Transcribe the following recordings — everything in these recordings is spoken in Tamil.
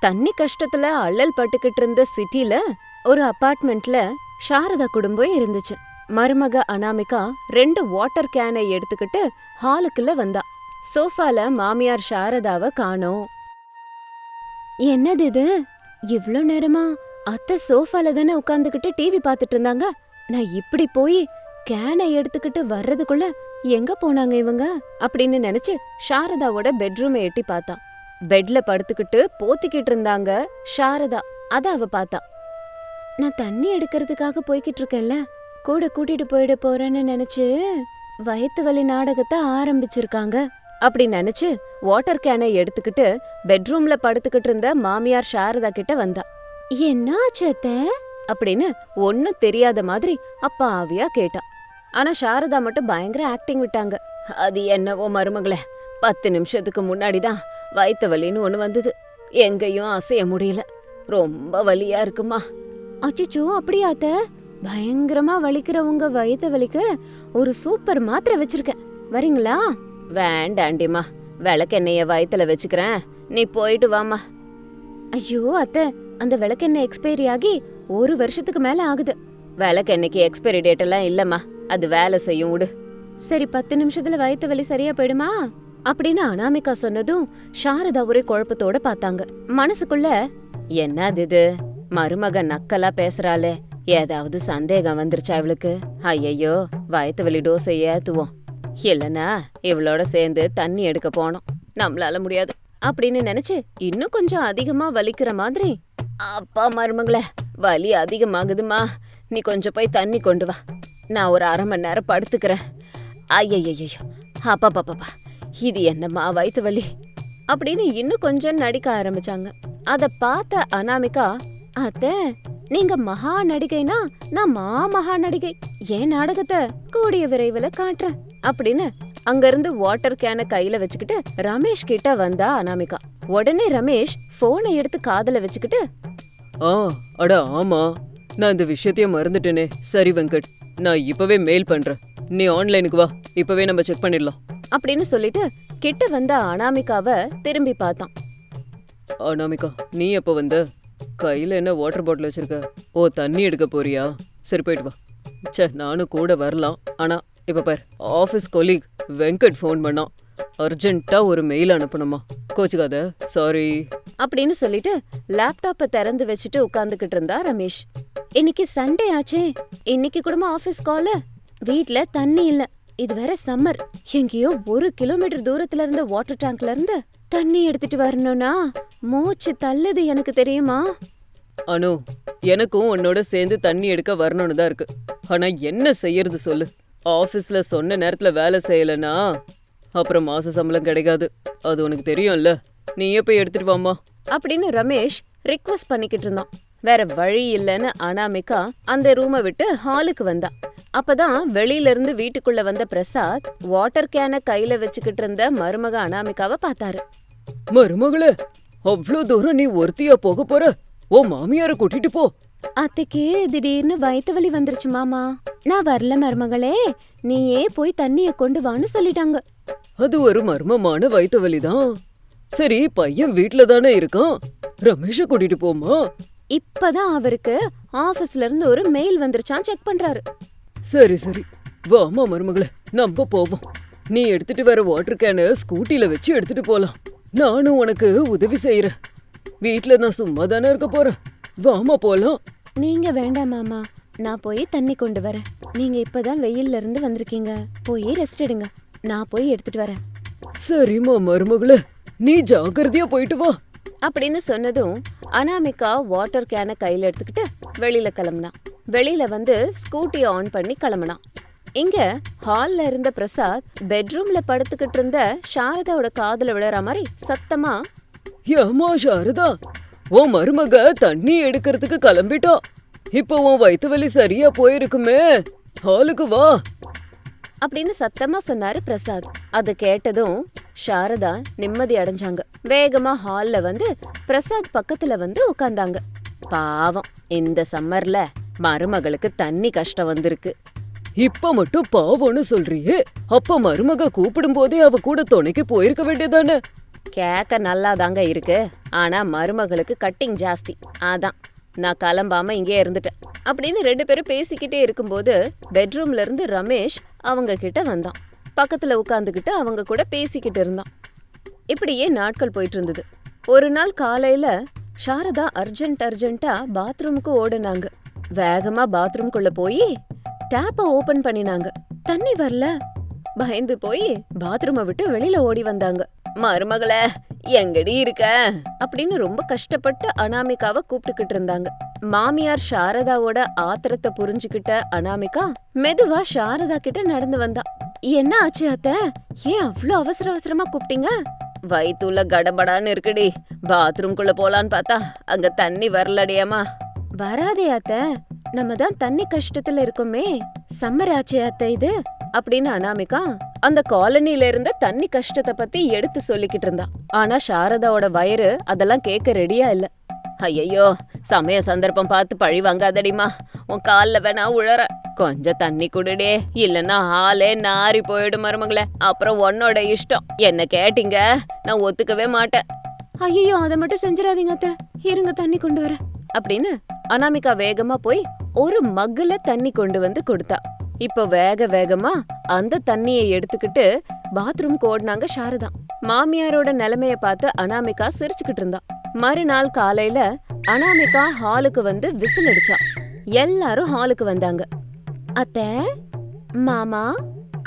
தண்ணி கஷ்டத்துல அல்லல் பட்டுக்கிட்டு இருந்த சிட்டில ஒரு அபார்ட்மெண்ட்ல சாரதா குடும்பம் இருந்துச்சு. மருமக அனாமிகா ரெண்டு வாட்டர் கேனை எடுத்துக்கிட்டு ஹாலுக்குள்ள வந்தா. சோஃபால மாமியார் சாரதாவை காணோம். என்னது இது? இவ்ளோ நேரமா அத்தை சோஃபால தானே உட்காந்துக்கிட்டு டிவி பார்த்துட்டு இருந்தாங்க? நான் இப்படி போய் கேனை எடுத்துக்கிட்டு வர்றதுக்குள்ள எங்க போனாங்க இவங்க? அப்படின்னு நினைச்சு சாரதாவோட பெட்ரூமை எட்டி பார்த்தான் பெட்ல படுத்துக்கிட்டு போத்திக்கிட்டு இருந்தாங்க சாரதா. அத அவ பார்த்தா. நான் தண்ணி எடுக்கிறதுக்காக போய்கிட்டு இருக்கேன்ல. கூட கூட்டிட்டு போயிட போறேன்னு நினைச்சு வயத்து வலி நாடகத்தை ஆரம்பிச்சிருக்காங்க. அப்படி நினைச்சு வாட்டர் கேனை எடுத்துக்கிட்டு பெட்ரூம்ல படுத்துக்கிட்டு இருந்த மாமியார் சாரதா கிட்ட வந்தா. என்ன சேத்த அப்படின்னு ஒன்னும் தெரியாத மாதிரி அப்பாவியா கேட்டா. ஆனா சாரதா மட்டும் பயங்கர ஆக்டிங் விட்டாங்க. அது என்னவோ மருமகளே பத்து நிமிஷத்துக்கு முன்னாடிதான் வயித்து வலின்னு ஒண்ணு வந்தது. எங்கேயும் அசைய முடியல. ரொம்ப வலியா இருக்குமா. அச்சிச்சோ அப்படியா அத்த? பயங்கரமா வலிக்கிற உங்க வயித்த வலிக்க ஒரு சூப்பர் மாத்திரை வச்சிருக்கேன். வரீங்களா? வேண்டாண்டிம்மா. விளக்கெண்ணெய வயித்துல வச்சுக்கிறேன். நீ போயிட்டு வாம்மா. ஐயோ அத்தை அந்த விளக்கெண்ணெய் எக்ஸ்பைரி ஆகி ஒரு வருஷத்துக்கு மேல ஆகுது. விளக்கெண்ணெய்க்கு எக்ஸ்பைரி டேட் எல்லாம் இல்லம்மா. அது வேலை செய்யும் விடு. சரி பத்து நிமிஷத்துல வயித்து வலி சரியா போயிடுமா? அப்படின்னு அனாமிகா சொன்னதும் சாரதா ஒரே குழப்பத்தோட பார்த்தாங்க. மனசுக்குள்ள என்னது இது? மருமக நக்கலா பேசுறாளே. ஏதாவது சந்தேகம் வந்துருச்சா இவளுக்கு? ஐயையோ வயத்து வலி டோஸை ஏத்துவோம். இல்லனா இவளோட சேர்ந்து தண்ணி எடுக்க போனோம் நம்மளால முடியாது. அப்படின்னு நினைச்சு இன்னும் கொஞ்சம் அதிகமா வலிக்கிற மாதிரி அப்பா மருமகளே வலி அதிகமாகுதுமா. நீ கொஞ்சம் போய் தண்ணி கொண்டு வா. நான் ஒரு அரை மணி நேரம் படுத்துக்கிறேன். ஐயையோ அப்பா பாப்பா இது என்னம்மா வயிற்று வலி? அப்படின்னு இன்னும் கொஞ்சம் நடிக்க ஆரம்பிச்சாங்க. அதை பார்த்த அனாமிகா அத்தை நீங்க மகா நடிகைனா நான் மா மகா நடிகை. என் நாடகத்தை கூடிய விரைவில் காட்டுறேன்? அப்படின்னு அங்கிருந்து வாட்டர் கேனை கையில வச்சுக்கிட்டு ரமேஷ் கிட்ட வந்தா அனாமிகா. உடனே ரமேஷ் போனை எடுத்து காதல வச்சுக்கிட்டு ஆ அட ஆமா. நான் இந்த விஷயத்தையே மறந்துட்டேனே. சரி வெங்கட் நான் இப்பவே மெயில் பண்றேன். நீ ஆன்லைனுக்கு வா இப்பவே நம்ம செக் பண்ணிடலாம். அப்படின்னு சொல்லிட்டு கிட்ட வந்த அனாமிகாவை திரும்பி பார்த்தான். அனாமிகா நீ எப்போ வந்த? கையில என்ன வாட்டர் பாட்டில் வச்சிருக்க? ஓ தண்ணி எடுக்க போறியா? சரி போயிட்டு வா. ச்சே நானும் கூட வரலாம். ஆனா இப்ப பார் ஆஃபீஸ் கொலீக் வெங்கட் ஃபோன் பண்ணான். அர்ஜென்ட்டா ஒரு மெயில் அனுப்பணுமா? கோச்சுக்காத சாரி அப்படின்னு சொல்லிட்டு லேப்டாப்பை திறந்து வச்சுட்டு உட்காந்துக்கிட்டு இருந்தா ரமேஷ். இன்னைக்கு சண்டே ஆச்சே. இன்னைக்கு கூட ஆபீஸ் கால வீட்ல தண்ணி இல்ல. இது வேற சம்மர் எங்கேயோ ஒரு கிலோமீட்டர் தூரத்துல இருந்த வாட்டர் டேங்க்ல இருந்து தண்ணி எடுத்துட்டு வரணும்னா மூச்சு தள்ளுது எனக்கு தெரியுமா? அனு எனக்கும் உன்னோட சேர்ந்து தண்ணி எடுக்க வரணும்னு தான் இருக்கு. ஆனா என்ன செய்யறது சொல்லு. ஆஃபீஸ்ல சொன்ன நேரத்துல வேலை செய்யலனா அப்புறம் மாச சம்பளம் கிடைக்காது. அது உனக்கு தெரியும்ல. நீயே போய் எடுத்துட்டு வாம்மா. அப்படின்னு ரமேஷ் ரிக்வஸ்ட் பண்ணிக்கிட்டு இருந்தான். வேற வழி இல்லைன்னு அனாமிகா அந்த ரூமை விட்டு ஹாலுக்கு வந்தா. அப்பதான் வெளியில இருந்து வீட்டுக்குள்ள வந்த பிரசாத் வாட்டர் கேனை கையில வச்சுக்கிட்டு இருந்த மருமக அனாமிகாவை பார்த்தாரு. மருமகளே அவ்வளோ தூரம் நீ ஒருத்தியா போக போற? ஓ மாமியார கூட்டிட்டு போ. அத்தைக்கு திடீர்னு வயித்து வலி வந்துருச்சு மாமா. நான் வரல மருமகளே. நீயே போய் தண்ணிய கொண்டு வான்னு சொல்லிட்டாங்க. அது ஒரு மர்மமான வயித்து வலிதான் சரி பையன் வீட்ல தானே இருக்கான். ரமேஷ கூட்டிட்டு போமா? இப்பதான் அவருக்கு ஆபீஸ்ல இருந்து ஒரு மெயில் வந்துருச்சான் செக் பண்றாரு. சரி சரி. வாமா மருமகளே. நம்ம போவோம். நீ எடுத்துட்டு வர வாட்டர் கேனை ஸ்கூட்டில வச்சு எடுத்துட்டு போலாம். நானும் உனக்கு உதவி செய்யறேன் வீட்ல நான் சும்மா தானே இருக்க போறேன். வாமா போலாம். நீங்க வேண்டாம் மாமா. நான் போய் தண்ணி கொண்டு வரேன். நீங்க இப்பதான் வெயில்ல இருந்து வந்திருக்கீங்க. போய் ரெஸ்ட் எடுங்க. நான் போய் எடுத்துட்டு வரேன். சரிம்மா மருமகளே. நீ ஜாக்கிரதையா போயிட்டு வா. அப்படின்னு சொன்னதும் அனாமிகா வாட்டர் கேனை கையில் எடுத்துக்கிட்டு வெளியில கிளம்புனான். வெளியில வந்து ஸ்கூட்டியை ஆன் பண்ணி கிளம்புனான். இங்க ஹால்ல இருந்த பிரசாத் பெட்ரூம்ல படுத்துக்கிட்டு இருந்த சாரதாவோட காதுல விழுற மாதிரி சத்தமா ஏமா சாரதா உன் மருமக தண்ணி எடுக்கிறதுக்கு கிளம்பிட்டா. இப்போ உன் வயிற்று வலி சரியா போயிருக்குமே ஹாலுக்கு வா. அப்படின்னு சத்தமா சொன்னாரு பிரசாத். அது கேட்டதும் சாரதா நிம்மதி அடைஞ்சாங்க. வேகமா ஹால்ல வந்து பிரசாத் பக்கத்துல வந்து உட்கார்ந்தாங்க பாவம் இந்த சம்மர்ல மருமகளுக்கு தண்ணி கஷ்டம் வந்திருக்கு. இப்ப மட்டும் பாவம்னு சொல்றியே? அப்ப மருமக கூப்பிடும் போதே அவ கூட துணைக்கு போயிருக்க வேண்டியதானே? கேக்க நல்லா தாங்க இருக்கு. ஆனா மருமகளுக்கு கட்டிங் ஜாஸ்தி. அதான் நான் கிளம்பாம இங்கே இருந்துட்டேன். அப்படின்னு ரெண்டு பேரும் பேசிக்கிட்டே இருக்கும்போது பெட்ரூம்ல இருந்து ரமேஷ் அவங்க கிட்ட வந்தான். பக்கத்துல உட்காந்துக்கிட்டு அவங்க கூட பேசிக்கிட்டு இருந்தான். இப்படியே நாட்கள் போயிட்டு இருந்தது ஒரு நாள் காலையில சாரதா அர்ஜென்ட் அர்ஜென்ட்டா பாத்ரூமுக்கு ஓடுனாங்க. வேகமா பாத்ரூம்குள்ள போய் டேப்ப ஓபன் பண்ணினாங்க. தண்ணி வரல. பயந்து போய் பாத்ரூமை விட்டு வெளியில ஓடி வந்தாங்க. மருமகளே எங்கடி இருக்க? அப்படின்னு ரொம்ப கஷ்டப்பட்டு அனாமிகாவை கூப்பிட்டுக்கிட்டு இருந்தாங்க. மாமியார் சாரதாவோட ஆத்திரத்தை புரிஞ்சுக்கிட்ட அனாமிகா மெதுவா சாரதா கிட்ட நடந்து வந்தா. என்ன ஆச்சு அத்த? ஏன் அவ்ளோ அவசர அவசரமா கூப்பிட்டீங்க? வயித்துல கடபடான்னு இருக்குடி. பாத்ரூம்குள்ள போலான்னு பார்த்தா அங்க தண்ணி வரலடியாமா வராதே அத்த. நம்ம தான் தண்ணி கஷ்டத்துல இருக்கோமே. சம்மர் ஆச்சே அத்த இது. அப்படின்னு அனாமிகா அந்த காலனில இருந்த தண்ணி கஷ்டத்தை பத்தி எடுத்து சொல்லிக்கிட்டு இருந்தா. ஆனா சாரதாவோட வயிறு அதெல்லாம் கேட்க ரெடியா இல்ல. ஐயையோ சமய சந்தர்ப்பம் பார்த்து பழி வாங்காதடிமா உன் கால்ல வேணா உழற. கொஞ்சம் தண்ணி குடுடே இல்லன்னா ஆளே நாரி போயிடும் மருமகளே. அப்புறம் உன்னோட இஷ்டம். என்ன கேட்டீங்க? நான் ஒத்துக்கவே மாட்டேன். ஐயோ அதை மட்டும் செஞ்சிடாதீங்க அத்தை. இருங்க தண்ணி கொண்டு வரேன். அப்படின்னு அனாமிகா வேகமா போய் ஒரு மக்குல தண்ணி கொண்டு வந்து கொடுத்தா. இப்போ வேக வேகமா அந்த தண்ணியை எடுத்துக்கிட்டு பாத்ரூம் ஓடினாங்க சாரதா. மாமியாரோட நிலைமைய பார்த்து அனாமிகா சிரிச்சுக்கிட்டு இருந்தா. மறுநாள் காலையில அனாமிகா ஹாலுக்கு வந்து விசில் அடிச்சா. எல்லாரும் ஹாலுக்கு வந்தாங்க. அத்தை மாமா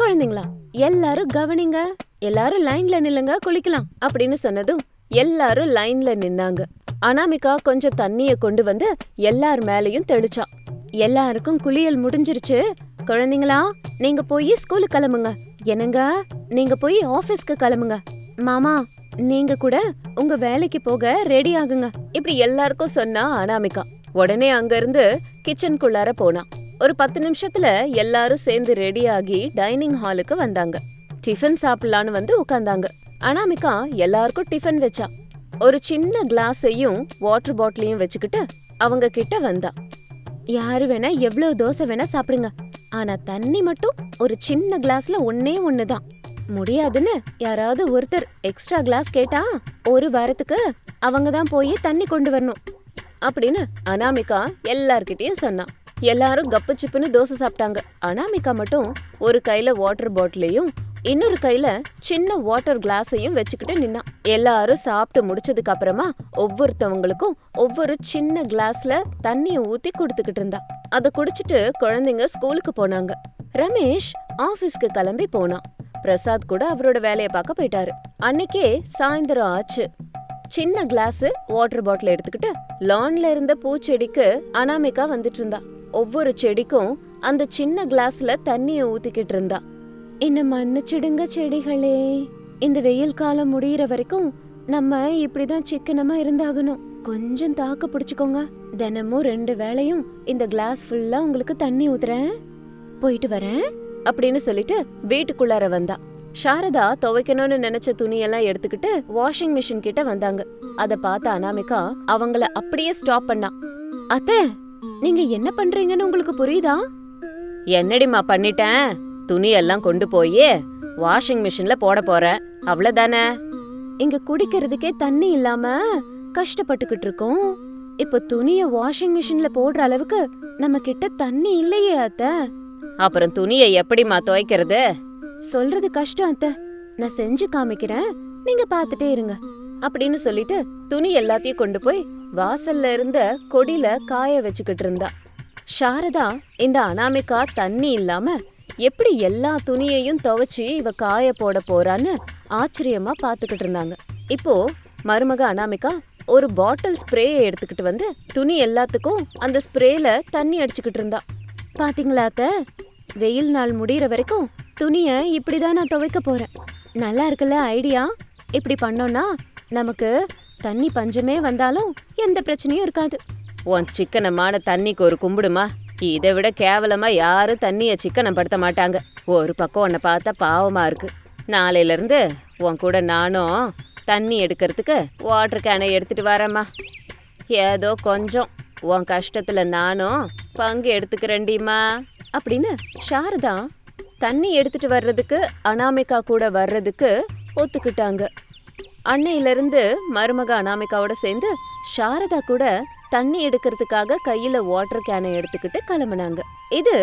குழந்தைங்களா எல்லாரும் கவனிங்க. எல்லாரும் லைன்ல நில்லுங்க குளிக்கலாம் அப்படின்னு சொன்னதும் எல்லாரும் லைன்ல நின்னாங்க. அனாமிகா கொஞ்சம் தண்ணிய கொண்டு வந்து எல்லார் மேலயும் தெளிச்சா. எல்லாருக்கும் குளியல் முடிஞ்சிருச்சு. குழந்தைங்களா நீங்க போய் ஸ்கூலுக்கு கிளம்புங்க. என்னங்க? நீங்க போய் ஆபீஸ்க்கு கிளம்புங்க. மாமா நீங்க கூட உங்க வேலைக்கு போக ரெடி ஆகுங்க. இப்படி எல்லாருக்கும் சொன்னா அனாமிகா. உடனே அங்க இருந்து கிச்சனுக்குள்ளார போனா. ஒரு பத்து நிமிஷத்துல எல்லாரும் சேர்ந்து ரெடி ஆகி டைனிங் ஹாலுக்கு வந்தாங்க. டிஃபன் சாப்பிடலான்னு வந்து உட்கார்ந்தாங்க அனாமிகா எல்லாருக்கும் டிஃபன் வச்சா. ஒரு சின்ன கிளாஸையும் வாட்டர் பாட்டிலையும் வச்சுக்கிட்டு அவங்க கிட்ட வந்தா. யாரு வேணா எவ்வளவு தோசை வேணா சாப்பிடுங்க. ஆனா தண்ணி மட்டும் ஒரு சின்ன கிளாஸ்ல ஒன்னே ஒண்ணுதான். முடியாதுன்னு யாராவது ஒருத்தர் எக்ஸ்ட்ரா கிளாஸ் கேட்டா ஒரு வாரத்துக்கு அவங்க தான் போய் தண்ணி கொண்டு வரணும். அப்படின்னு அனாமிகா எல்லார்கிட்டயும் சொன்னான். எல்லாரும் கப்பு சிப்புன்னு தோசை சாப்பிட்டாங்க. அனாமிகா மட்டும் ஒரு கையில வாட்டர் பாட்டிலையும் இன்னொரு கையில சின்ன வாட்டர் கிளாஸையும் வச்சுக்கிட்டு நின்னான் எல்லாரும் சாப்பிட்டு முடிச்சதுக்கு அப்புறமா ஒவ்வொருத்தவங்களுக்கும் ஒவ்வொரு சின்ன கிளாஸ்ல தண்ணிய ஊத்தி கொடுத்துக்கிட்டு இருந்தா. அதை குடிச்சிட்டு குழந்தைங்க ஸ்கூலுக்கு போனாங்க. ரமேஷ் ஆபீஸ்க்கு கிளம்பி போனான். பிரசாத் கூட அவரோட வேலைய பார்க்க போயிட்டாரு. அன்னைக்கே சாயந்தரம் ஆச்சு. சின்ன கிளாஸ் வாட்டர் பாட்டில் எடுத்துக்கிட்டு லான்ல இருந்த பூச்செடிக்கு அனாமிகா வந்துட்டு இருந்தா. ஒவ்வொரு செடிக்கும் அந்த சின்ன கிளாஸ்ல தண்ணிய ஊத்திக்கிட்டு இருந்தா. என்ன மன்னிச்சிடுங்க செடிகளே. இந்த வெயில் காலம் முடியிற வரைக்கும் நம்ம இப்படிதான் சிக்கனமா இருந்தாகணும். கொஞ்சம் தாக்க பிடிச்சுக்கோங்க. தினமும் ரெண்டு வேளையும் இந்த கிளாஸ் ஃபுல்லா உங்களுக்கு தண்ணி ஊத்துறேன். போயிட்டு வரேன். அப்படின்னு சொல்லிட்டு வீட்டுக்குள்ளார வந்தா. சாரதா துவைக்கணும்னு நினைச்ச துணியெல்லாம் எடுத்துக்கிட்டு வாஷிங் மிஷின் கிட்ட வந்தாங்க. அத பார்த்த அனாமிகா அவங்கள அப்படியே ஸ்டாப் பண்ணா. அத்தை நீங்க என்ன பண்றீங்கன்னு உங்களுக்கு புரியுதா? என்னடிமா பண்ணிட்டேன்? துணியெல்லாம் கொண்டு போய் வாஷிங் மிஷின்ல போட போறேன் அவ்வளவுதானே? இங்க குடிக்கிறதுக்கே தண்ணி இல்லாம கஷ்டப்பட்டுக்கிட்டு இருக்கோம். இப்போ துணிய வாஷிங் மிஷின்ல போடுற அளவுக்கு நம்ம கிட்ட தண்ணி இல்லையே அத்தை. அப்புறம் துணியை எப்படிமா துவைக்கிறது? சொல்றது கஷ்டம் அத்தை. நான் செஞ்சு காமிக்கிறேன். நீங்க பாத்துட்டே இருங்க. அப்படின்னு சொல்லிட்டு துணி எல்லாத்தையும் கொண்டு போய் வாசல்ல இருந்த கொடியில காய வச்சுக்கிட்டு இருந்தா. சாரதா இந்த அனாமிகா தண்ணி இல்லாம எப்படி எல்லா துணியையும் துவைச்சு இவ காய போட போறான்னு ஆச்சரியமா பாத்துக்கிட்டு இருந்தாங்க. இப்போ மருமக அனாமிகா ஒரு பாட்டில் ஸ்ப்ரேயை எடுத்துக்கிட்டு வந்து துணி எல்லாத்துக்கும் அந்த ஸ்ப்ரேல தண்ணி அடிச்சுக்கிட்டு இருந்தா. பாத்தீங்களா அத்தை? வெயில் நாள் முடியிற வரைக்கும் துணிய இப்படிதான் நான் துவைக்க போறேன். நல்லா இருக்குல்ல ஐடியா? இப்படி பண்ணோம்னா நமக்கு தண்ணி பஞ்சமே வந்தாலும் எந்த பிரச்சனையும் இருக்காது. உன் சிக்கனமான தண்ணிக்கு ஒரு கும்பிடுமா? இதை விட கேவலமாக யாரும் தண்ணியை சிக்கனம் படுத்த மாட்டாங்க ஒரு பக்கம் உன்னை பார்த்தா பாவமாக இருக்கு. நாளையிலேருந்து உன் கூட நானும் தண்ணி எடுக்கிறதுக்கு வாட்டர் கேனை எடுத்துட்டு வரேம்மா. ஏதோ கொஞ்சம் உன் கஷ்டத்தில் நானும் பங்கு எடுத்துக்கிறேண்டிம்மா அப்படின்னு ஷாரதா தண்ணி எடுத்துட்டு வர்றதுக்கு அனாமிகா கூட வர்றதுக்கு ஒத்துக்கிட்டாங்க. அன்னையிலேருந்து மருமக அனாமிகாவோட சேர்ந்து சாரதா கூட தண்ணி எடுக்கிறதுக்காக கையில வாட்டர் கேனை எடுத்துக்கிட்டு கிளம்புனாங்க. இது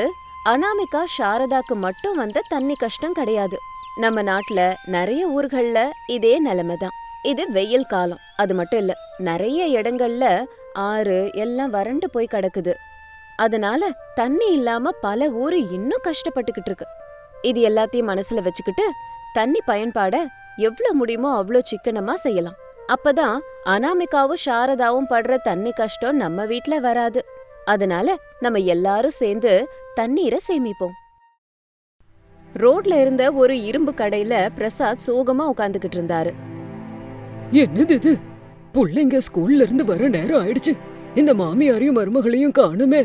அனாமிகா சாரதாக்கு மட்டும் வந்த தண்ணி கஷ்டம் கிடையாது. நம்ம நாட்டுல நிறைய ஊர்கள்ல இதே நிலைமை தான். இது வெயில் காலம். அது மட்டும் இல்ல நிறைய இடங்கள்ல ஆறு எல்லாம் வறண்டு போய் கிடக்குது. அதனால தண்ணி இல்லாம பல ஊரு இன்னும் கஷ்டப்பட்டுக்கிட்டு இருக்கு. இது எல்லாத்தையும் மனசுல வச்சுக்கிட்டு தண்ணி பயன்பாட எவ்வளவு முடியுமோ அவ்வளோ சிக்கனமா செய்யலாம். அப்பதான் அனாமிகாவும் சாரதாவும் படுற தண்ணி கஷ்டம் நம்ம வீட்ல வராது. அதனால நம்ம எல்லாரும் சேர்ந்து தண்ணீரை சேமிப்போம். ரோட்ல இருந்த ஒரு இரும்பு கடையில பிரசாத் சோகமா உட்காந்துக்கிட்டு இருந்தாரு. என்னது இது? புள்ளைங்க ஸ்கூல்ல இருந்து வர நேரம் ஆயிடுச்சு. இந்த மாமியாரையும் மருமகளையும் காணுமே.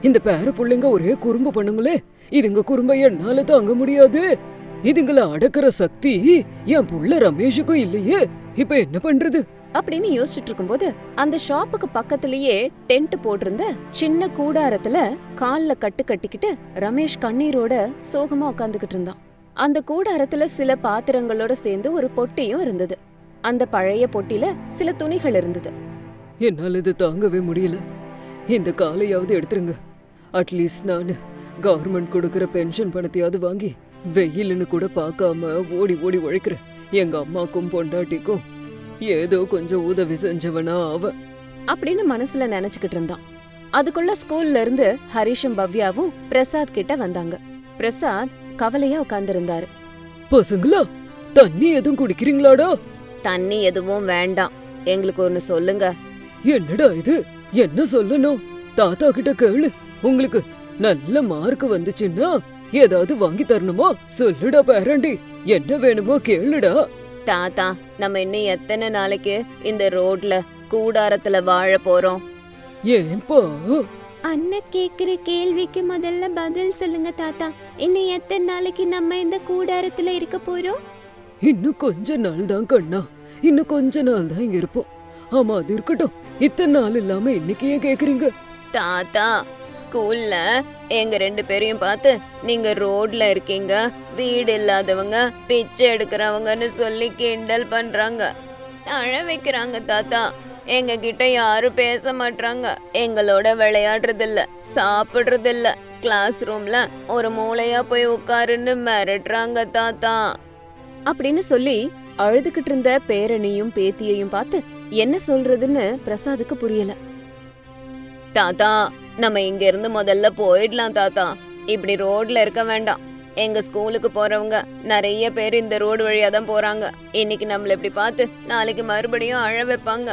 இந்த பேர புள்ளைங்க ஒரே குறும்பு பண்ணுங்களே. இதுங்க குறும்ப என்னால தாங்க முடியாது. இதுங்கள அடக்குற சக்தி என் புள்ள ரமேஷுக்கும் இல்லையே. இப்ப என்ன பண்றது? அப்படின்னு யோசிச்சுட்டு இருக்கும்போது அந்த ஷாப்புக்கு பக்கத்திலேயே டென்ட் போட்டிருந்த சின்ன கூடாரத்துல கால்ல கட்டு கட்டிக்கிட்டு ரமேஷ் கண்ணீரோட சோகமா உட்காந்துக்கிட்டு இருந்தான். அந்த கூடாரத்துல சில பாத்திரங்களோட சேர்ந்து ஒரு பொட்டியும் இருந்தது. அந்த பழைய பொட்டில சில துணிகள் இருந்தது. என்னால் இது தாங்கவே முடியல. இந்த காலையாவது எடுத்துருங்க. அட்லீஸ்ட் நான் கவர்மெண்ட் கொடுக்குற பென்ஷன் பணத்தையாவது வாங்கி வெயிலுன்னு கூட பார்க்காம ஓடி ஓடி உழைக்கிறேன். எங்க அம்மாக்கும் பொண்டாட்டிக்கும் ஏதோ கொஞ்சம் உதவி செஞ்சவனா அவ. அப்படின்னு மனசுல நினைச்சுக்கிட்டு இருந்தான். அதுக்குள்ள ஸ்கூல்ல இருந்து ஹரிஷும் பவ்யாவும் பிரசாத் கிட்ட வந்தாங்க. பிரசாத் கவலையா உட்கார்ந்திருந்தாரு. பசங்களா தண்ணி எதுவும் குடிக்கிறீங்களாடா? தண்ணி எதுவும் வேண்டாம். எங்களுக்கு ஒன்னு சொல்லுங்க. என்னடா இது? என்ன சொல்லணும்? தாத்தா கிட்ட கேளு. உங்களுக்கு நல்ல மார்க் வந்துச்சுன்னா ஏதாவது வாங்கி தரணுமா? சொல்லுடா பேரண்டி. என்ன வேணுமோ கேளுடா. தாத்தா நம்ம இன்னும் எத்தனை நாளைக்கு இந்த ரோட்ல கூடாரத்துல வாழ போறோம்? ஏன்பா அண்ணன் கேக்குற கேள்விக்கு முதல்ல பதில் சொல்லுங்க தாத்தா. இன்னும் எத்தனை நாளைக்கு நம்ம இந்த கூடாரத்துல இருக்க போறோம்? இன்னும் கொஞ்ச நாள் தான் கண்ணா. இன்னும் கொஞ்ச நாள் தான் இங்க இருப்போம். ஆமா அது இருக்கட்டும். இத்தனை நாள் இல்லாம இன்னைக்கு ஏன் கேக்குறீங்க? தாத்தா ஸ்கூல்ல எங்க ரெண்டு பேரையும் பார்த்து நீங்க ரோட்ல இருக்கீங்க வீடு இல்லாதவங்க பிச்சை எடுக்கிறவங்கன்னு சொல்லி கிண்டல் பண்றாங்க. அழ வைக்கிறாங்க தாத்தா. எங்க கிட்ட யாரும் பேச மாட்றாங்க. எங்களோட விளையாடுறது இல்ல சாப்பிடுறது இல்ல கிளாஸ் ரூம்ல ஒரு மூளையா போய் உட்காருன்னு மிரட்டுறாங்க தாத்தா. அப்படின்னு சொல்லி அழுதுகிட்டு இருந்த பேரனையும் பேத்தியையும் பார்த்து என்ன சொல்றதுன்னு பிரசாதுக்கு புரியல. தாத்தா நம்ம இங்க இருந்து முதல்ல போயிடலாம் தாத்தா. இப்படி ரோட்ல இருக்க வேண்டாம். எங்க ஸ்கூலுக்கு போறவங்க நிறைய பேர் இந்த ரோடு வழியா தான் போறாங்க. இன்னைக்கு நம்மள இப்படி பார்த்து நாளைக்கு மறுபடியும் அழ வைப்பாங்க.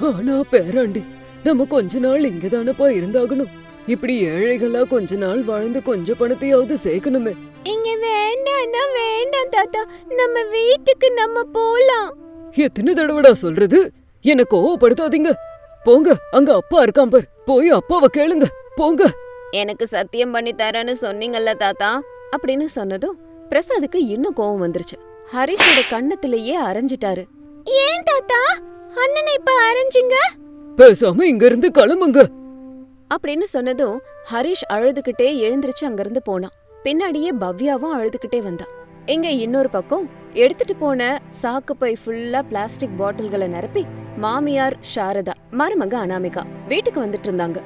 ஆனா பேராண்டி நம்ம கொஞ்ச நாள் இங்கதானப்பா இருந்தாகணும். இப்படி ஏழைகளா கொஞ்ச நாள் வாழ்ந்து கொஞ்ச பணத்தையாவது சேர்க்கணுமே. இங்க வேண்டாம்னா வேண்டாம் தாத்தா. நம்ம வீட்டுக்கு நம்ம போலாம். எத்தனை தடவைடா சொல்றது? என்ன கோவப்படுத்தாதீங்க. போங்க அங்க அப்பா இருக்கான் பார். போய் அப்பாவை கேளுங்க. போங்க. எனக்கு சத்தியம் பண்ணி தரேன்னு சொன்னீங்கல்ல தாத்தா. அப்படின்னு சொன்னதும் பிரசாதுக்கு இன்னும் கோவம் வந்துருச்சு. ஹரிஷோட கண்ணத்திலேயே அரைஞ்சிட்டாரு. ஏன் தாத்தா? அண்ணனை இப்ப அரைஞ்சிங்க? பேசாம இங்க இருந்து கிளம்புங்க. அப்படின்னு சொன்னதும் ஹரிஷ் அழுதுகிட்டே எழுந்திருச்சு அங்கிருந்து போனான். பின்னாடியே பவ்யாவும் அழுதுகிட்டே வந்தா. இங்க இன்னொரு பக்கம் எடுத்துட்டு போன சாக்கு பை ஃபுல்லா பிளாஸ்டிக் பாட்டில்களை நிரப்பி மாமியார் சாரதா மருமக அனாமிகா வீட்டுக்கு வந்துட்டு இருந்தாங்க.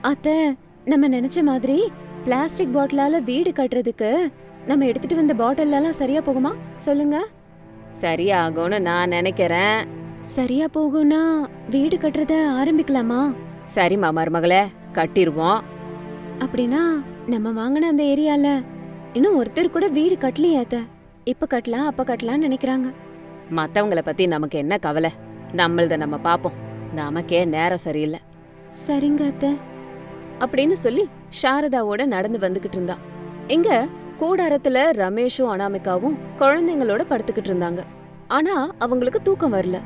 அத்த நம்ம நினைச்ச மாதிரி பிளாஸ்டிக் பாட்டிலால வீடு கட்டுறதுக்கு நம்ம எடுத்துட்டு வந்த பாட்டில் எல்லாம் சரியா போகுமா? சொல்லுங்க. சரியாகும்னு நான் நினைக்கிறேன். சரியா போகும்னா வீடு கட்டுறத ஆரம்பிக்கலாமா? சரிம்மா மருமகளே கட்டிருவோம். அப்படின்னா நம்ம வாங்கின அந்த ஏரியால இன்னும் ஒருத்தர் கூட வீடு கட்டலையே அத்த. இப்ப கட்டலாம் அப்ப கட்டலாம்னு நினைக்கிறாங்க. மத்தவங்கள பத்தி நமக்கு என்ன கவலை? நம்மளத நம்ம பாப்போம் நமக்கே நேரம் சரியில்லை. சரிங்க அத்த. அப்படின்னு சொல்லி சாரதாவோட நடந்து வந்துகிட்டு இருந்தா. இங்க கூடாரத்துல ரமேஷும் அனாமிகாவும் குழந்தைங்களோட படுத்துக்கிட்டு இருந்தாங்க. ஆனா அவங்களுக்கு தூக்கம் வரல.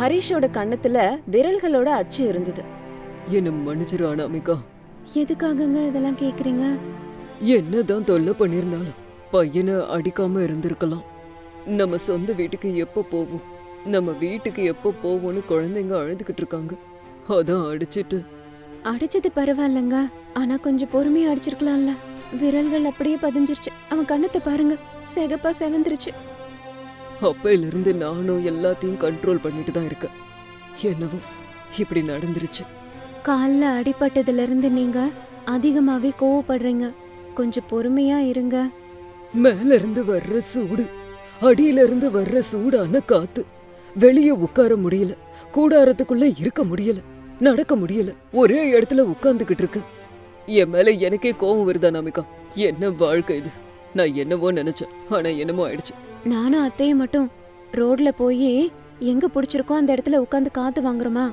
ஹரிஷோட கண்ணத்துல விரல்களோட அச்சு இருந்தது. என்ன மன்னிச்சிரு அனாமிகா. எதுக்காகங்க இதெல்லாம் கேக்குறீங்க? என்னதான் தொல்லை பண்ணிருந்தாலும் பையனை அடிக்காம இருந்திருக்கலாம். நம்ம சொந்த வீட்டுக்கு எப்ப போவோம்? நம்ம வீட்டுக்கு எப்ப போவோம்னு குழந்தைங்க அழுதுகிட்டு இருக்காங்க. அதான் அடிச்சிட்டு. அடிச்சது பரவாயில்லங்க. ஆனா கொஞ்சம் பொறுமையா அடிச்சிருக்கலாம்ல. விரல்கள் அப்படியே பதிஞ்சிருச்சு. அவன் கண்ணத்தை பாருங்க. சிகப்பா செவந்துருச்சு. அப்பையில இருந்து நானும் எல்லாத்தையும் கண்ட்ரோல் பண்ணிட்டு தான் இருக்கேன். என்னவோ இப்படி நடந்துருச்சு. கால்ல அடிபட்டதுல இருந்து நீங்க அதிகமாவே கோவப்படுறீங்க. கொஞ்சம் பொறுமையா இருங்க. மேல இருந்து வர்ற சூடு அடியில இருந்து வர்ற சூடான காத்து வெளிய உட்கார முடியல கூடாரத்துக்குள்ள இருக்க முடியல நடக்க முடியல ஒரே இடத்துல உட்கார்ந்துகிட்டு இருக்கேன் என் மேல எனக்கே கோவம் வருதா நாமிகா? என்ன வாழ்க்கை இது? நான் என்னவோ நினைச்சேன் ஆனா என்னமோ ஆயிடுச்சு. நானும் அத்தையும் மட்டும் ரோட்ல போய் எங்க பிடிச்சிருக்கோ அந்த இடத்துல உட்காந்து காத்து வாங்குறோமா?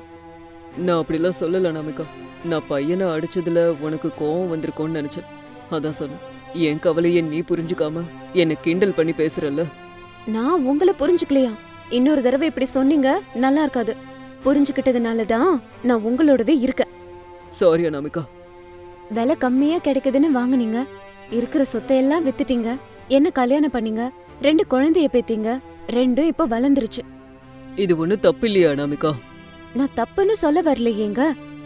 நான் அப்படிலாம் சொல்லல நாமிகா. நான் பையனை அடிச்சதுல உனக்கு கோவம் வந்திருக்கோன்னு நினைச்சேன். அதான் சொன்னேன் என் கவலையை நீ புரிஞ்சுக்காம என்னை கிண்டல் பண்ணி பேசுறல்ல? நான் உங்களை புரிஞ்சுக்கலையா? இன்னொரு தடவை இப்படி சொன்னீங்க நல்லா இருக்காது. புரிஞ்சுக்கிட்டதுனால தான் நான் உங்களோடவே இருக்கேன். சாரி அனாமிகா விலை கம்மியா கிடைக்குதுன்னு வாங்குனீங்க. இருக்கிற சொத்தையெல்லாம் வித்துட்டீங்க. என்ன கல்யாணம் பண்ணீங்க? ரெண்டு குழந்தைய பேத்தீங்க. ரெண்டும் இப்ப வளர்ந்துருச்சு. இது ஒண்ணு தப்பு இல்லையா அனாமிகா நான் தப்புன்னு சொல்ல வரலையேங்க.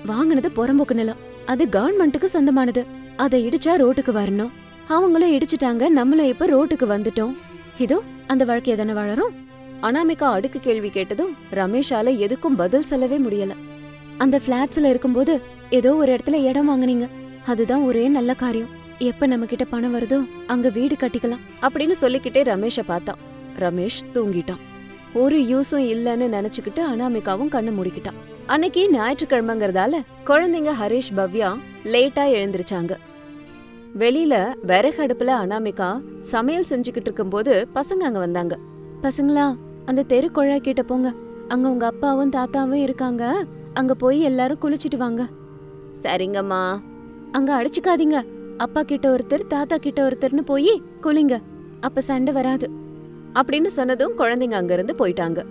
வாங்குனது புறம்போக்கு நிலம். அது கவர்மெண்ட்டுக்கு சொந்தமானது. அதை இடிச்சா ரோட்டுக்கு வரணும். அவங்களும் இடிச்சிட்டாங்க நம்மளும் இப்ப ரோட்டுக்கு வந்துட்டோம். இதோ அந்த வாழ்க்கைய தானே வாழறோம் அனாமிகா அடுக்கு கேள்வி கேட்டதும் ரமேஷால எதுக்கும் பதில் சொல்லவே முடியல. அந்த பிளாட்ஸ்ல இருக்கும்போது ஏதோ ஒரு இடத்துல இடம் வாங்குனீங்க. அதுதான் ஒரே நல்ல காரியம். எப்ப நம்ம கிட்ட பணம் வருதோ அங்க வீடு கட்டிக்கலாம் அப்படின்னு சொல்லிக்கிட்டே ரமேஷ பார்த்தான். ரமேஷ் தூங்கிட்டான். ஒரு யூஸும் இல்லைன்னு நினைச்சுக்கிட்டு அனாமிகாவும் கண்ணு மூடிக்கிட்டான். அன்னைக்கு ஞாயிற்றுக்கிழமைங்கிறதால குழந்தைங்க ஹரேஷ் பவ்யா லேட்டா எழுந்திருச்சாங்க. வெளியில விறகு அடுப்புல அனாமிகா சமையல் செஞ்சுக்கிட்டு இருக்கும்போது பசங்க அங்க வந்தாங்க. பசங்களா அந்த தெரு குழாய் கிட்ட போங்க. அங்க உங்க அப்பாவும் தாத்தாவும் இருக்காங்க. அங்க போய் எல்லாரும் குளிச்சிட்டு வாங்க. சரிங்கம்மா. அங்க அடிச்சுக்காதீங்க. அப்பா கிட்ட ஒருத்தர் தாத்தா கிட்ட ஒருத்தர்னு போய் குளிங்க. அப்ப சண்டை வராது. அப்படின்னு சொன்னதும் குழந்தைங்க அங்க இருந்து போயிட்டாங்க.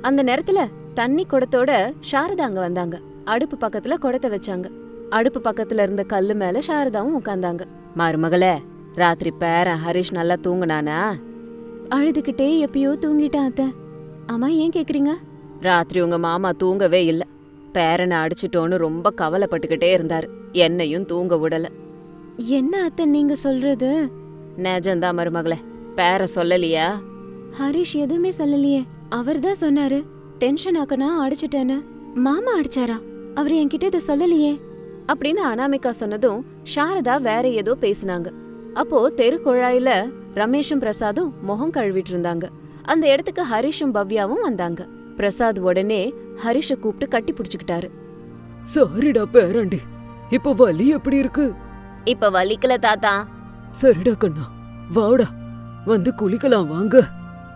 அந்த நேரத்துல தண்ணி குடத்தோட சாரதா அங்க வந்தாங்க. அடுப்பு பக்கத்துல குடத்தை வச்சாங்க. அடுப்பு பக்கத்துல இருந்த கல்லு மேல சாரதாவும் உட்கார்ந்தாங்க. மருமகளே ராத்திரி பேரன் ஹரிஷ் நல்லா தூங்குனானா? அழுதுகிட்டே எப்பயோ தூங்கிட்டான் அத்த. ஆமா ஏன் கேக்குறீங்க? ராத்திரி உங்க மாமா தூங்கவே இல்ல. பேரனை அடிச்சிட்டோன்னு ரொம்ப கவலைப்பட்டுக்கிட்டே இருந்தாரு. என்னையும் தூங்க விடல. என்ன அத்தை நீங்க சொல்றது? நிஜம்தான் மருமகளே பேர சொல்லலையா? ஹரிஷ் எதுவுமே சொல்லலையே. அவர்தான் சொன்னாரு டென்ஷன் ஆக்கனா அடிச்சிட்டேன்னு. மாமா அடிச்சாரா? அவர் என்கிட்ட இதை சொல்லலையே. அப்படின்னு அனாமிகா சொன்னதும் சாரதா வேற ஏதோ பேசினாங்க. அப்போ தெரு குழாயில ரமேஷும் பிரசாதும் முகம் கழுவிட்டு இருந்தாங்க அந்த இடத்துக்கு ஹரிஷும் பவ்யாவும் வந்தாங்க. பிரசாத் உடனே ஹரிஷ கூப்பிட்டு கட்டி பிடிச்சுக்கிட்டாரு. சாரிடா பேராண்டி இப்ப வலி எப்படி இருக்கு? இப்ப வலிக்கல தாத்தா. சரிடா கண்ணா வாடா வந்து குளிக்கலாம் வாங்க.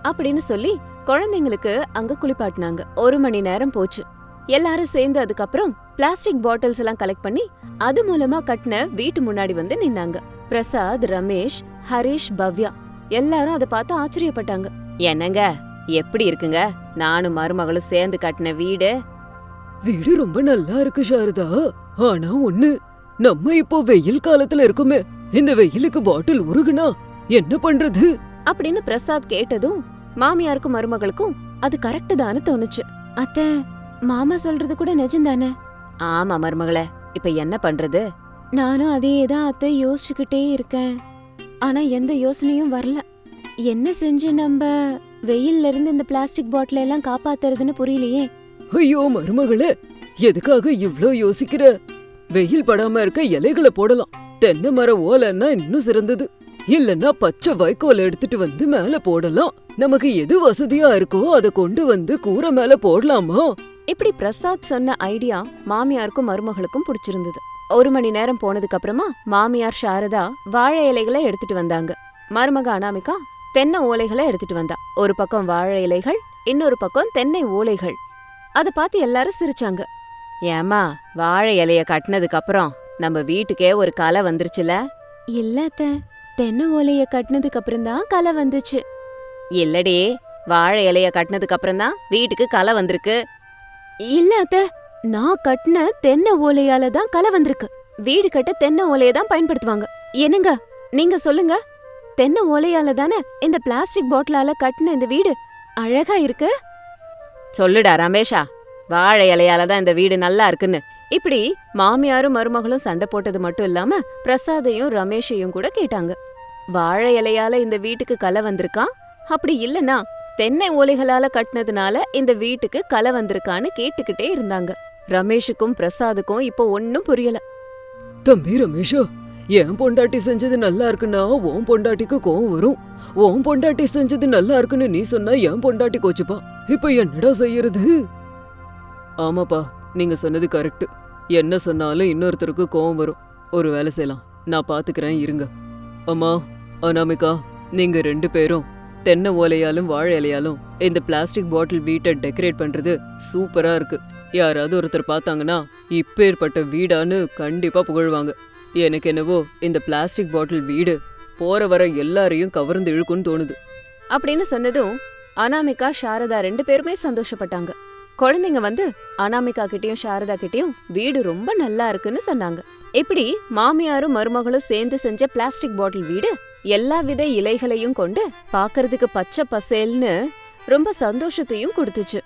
அப்படின்னு சொல்லி குழந்தைங்களுக்கு அங்க குளிப்பாட்டினாங்க. ஒரு மணி நேரம் போச்சு. எல்லாரும் சேர்ந்து அதுக்கப்புறம் பிளாஸ்டிக் பாட்டில்ஸ் எல்லாம் கலெக்ட் பண்ணி அது மூலமா கட்டின வீட்டு முன்னாடி வந்து நின்னாங்க. பிரசாத் ரமேஷ் ஹரிஷ் பவ்யா எல்லாரும் அதை பார்த்து ஆச்சரியப்பட்டாங்க. என்னங்க எப்படி இருக்குங்க? நானும் மருமகளும் சேர்ந்து கட்டின வீடு. வீடு ரொம்ப நல்லா இருக்கு சாரதா. ஆனா ஒண்ணு நம்ம இப்போ வெயில் காலத்துல இருக்குமே இந்த வெயிலுக்கு பாட்டில் உருகுனா என்ன பண்றது? அப்படின்னு பிரசாத் கேட்டதும் மாமியாருக்கும் மருமகளுக்கும் அது கரெக்ட் தான்னு தோணுச்சு. அத்த மாமா சொல்றது கூட நிஜம்தானே? ஆமா மருமகளே. இப்ப என்ன பண்றது? நானும் அதே தான் அத்தை யோசிச்சுக்கிட்டே இருக்கேன். ஆனா எந்த யோசனையும் வரல. என்ன செஞ்சு நம்ம வெயில்ல இருந்து இந்த பிளாஸ்டிக் பாட்டில எல்லாம் காப்பாத்துறதுன்னு புரியலையே. ஐயோ மருமகளே. எதுக்காக இவ்ளோ யோசிக்கிற? வெயில் படாம இருக்க இலைகளை போடலாம். தென்னை மர ஓலைன்னா இன்னும் சிறந்தது. இல்லன்னா பச்சை வைக்கோல் எடுத்துட்டு வந்து மேல போடலாம். நமக்கு எது வசதியா இருக்கோ அதை கொண்டு வந்து கூரை மேல போடலாமா? இப்படி பிரசாத் சொன்ன ஐடியா மாமியாருக்கும் மருமகளுக்கும் பிடிச்சிருந்தது. ஒரு மணி நேரம் போனதுக்கு அப்புறமா மாமியார் சாரதா வாழை இலைகளை எடுத்துட்டு வந்தாங்க. மருமக அனாமிகா தென்னை ஓலைகளை எடுத்துட்டு வந்தா. ஒரு பக்கம் வாழை இலைகள் இன்னொரு பக்கம் தென்னை ஓலைகள். அத பார்த்து எல்லாரும் சிரிச்சாங்க. ஏமா வாழை இலைய கட்டினதுக்கு அப்புறம் நம்ம வீட்டுக்கே ஒரு கலை வந்துருச்சுல? இல்ல அத்த தென்னை ஓலைய கட்டினதுக்கு அப்புறம் தான் கலை வந்துச்சு. இல்லடி வாழை இலைய கட்டினதுக்கு அப்புறம் தான் வீட்டுக்கு கலை வந்திருக்கு. இல்ல அத்த நான் கட்டின தென்னை ஓலையால தான் கலை வந்திருக்கு. வீடு கட்ட தென்னை ஓலையை தான் பயன்படுத்துவாங்க. என்னங்க? நீங்க சொல்லுங்க. தென்னை ஓலையால தானே இந்த பிளாஸ்டிக் பாட்டிலால கட்டின இந்த வீடு அழகா இருக்கு? சொல்லுடா ரமேஷா. வாழை இலையால தான் இந்த வீடு நல்லா இருக்குன்னு. இப்படி மாமியாரும் மருமகளும் சண்டை போட்டது மட்டும் இல்லாம பிரசாதையும் ரமேஷையும் கூட கேட்டாங்க. வாழை இலையால இந்த வீட்டுக்கு கலை வந்திருக்கான்? அப்படி இல்லனா தென்னை ஓலைகளால கட்டினதுனால இந்த வீட்டுக்கு கலை வந்திருக்கான்னு கேட்டுக்கிட்டே இருந்தாங்க. ரமேஷுக்கும் பிரசாதுக்கும் இப்போ ஒன்னும் புரியல. தம்பி ரமேஷா என் பொண்டாட்டி செஞ்சது நல்லா இருக்குன்னா உன் பொண்டாட்டிக்கு கோவம் வரும். உன் பொண்டாட்டி செஞ்சது நல்லா இருக்குன்னு நீ சொன்னா என் பொண்டாட்டி கோச்சுப்பா. இப்ப என்னடா செய்யறது? ஆமாப்பா நீங்க சொன்னது கரெக்ட் என்ன சொன்னாலும் இன்னொருத்தருக்கு கோவம் வரும். ஒரு வேலை செய்யலாம். நான் பாத்துக்கிறேன் இருங்க. அம்மா அனாமிகா நீங்க ரெண்டு பேரும் தென்னை ஓலையாலும் வாழை இலையாலும் இந்த பிளாஸ்டிக் பாட்டில் வீட்டை டெக்கரேட் பண்றது சூப்பரா இருக்கு. யாராவது ஒருத்தர் பார்த்தாங்கன்னா இப்பேற்பட்ட வீடான்னு கண்டிப்பா புகழ்வாங்க. எனக்கு என்னவோ இந்த பிளாஸ்டிக் பாட்டில் வீடு போற வர எல்லாரையும் கவர்ந்து இழுக்குன்னு தோணுது. அப்படின்னு சொன்னதும் அனாமிகா சாரதா ரெண்டு பேருமே சந்தோஷப்பட்டாங்க. குழந்தைங்க வந்து அனாமிகா கிட்டயும் சாரதா கிட்டயும் வீடு ரொம்ப நல்லா இருக்குன்னு சொன்னாங்க. இப்படி மாமியாரும் மருமகளும் சேர்ந்து செஞ்ச பிளாஸ்டிக் பாட்டில் வீடு எல்லா வித இலைகளையும் கொண்டு பார்க்கறதுக்கு பச்சை பசேல்னு ரொம்ப சந்தோஷத்தையும் கொடுத்துச்சு.